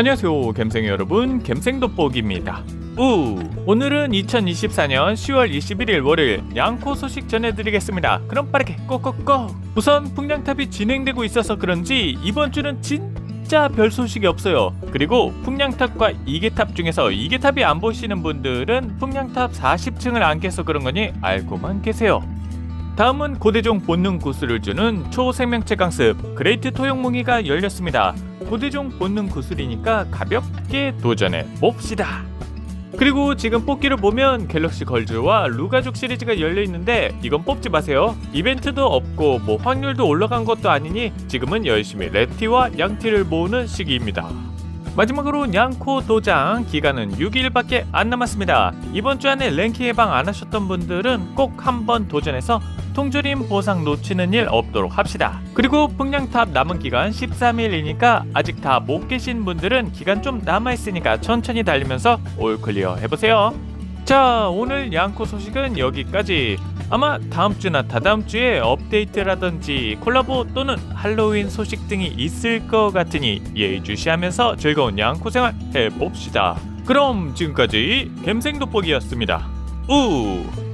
안녕하세요 갬생 여러분. 갬생돋보기입니다. 우 오늘은 2024년 10월 21일 월요일 양코 소식 전해드리겠습니다. 그럼 빠르게 꼭꼭꼭 우선 풍량탑이 진행되고 있어서 그런지 이번 주는 진짜 별 소식이 없어요. 그리고 풍량탑과 이계탑 중에서 이계탑이 안 보시는 분들은 풍량탑 40층을 안 깨서 그런 거니 알고만 계세요. 다음은 고대종 본능 구슬을 주는 초생명체 강습 그레이트 토용무기가 열렸습니다. 고대종 본능 구슬이니까 가볍게 도전해 봅시다. 그리고 지금 뽑기를 보면 갤럭시 걸즈와 루가족 시리즈가 열려 있는데 이건 뽑지 마세요. 이벤트도 없고 뭐 확률도 올라간 것도 아니니 지금은 열심히 레티와 양티를 모으는 시기입니다. 마지막으로 냥코 도장 기간은 6일밖에 안 남았습니다. 이번 주 안에 랭킹 예방 안 하셨던 분들은 꼭 한번 도전해서 통조림 보상 놓치는 일 없도록 합시다. 그리고 풍량탑 남은 기간 13일이니까 아직 다 못 계신 분들은 기간 좀 남아 있으니까 천천히 달리면서 올 클리어 해보세요. 자 오늘 양코 소식은 여기까지. 아마 다음 주나 다다음 주에 업데이트라든지 콜라보 또는 할로윈 소식 등이 있을 것 같으니 예의주시하면서 즐거운 양코 생활 해봅시다. 그럼 지금까지 갬생 돋보기였습니다. 우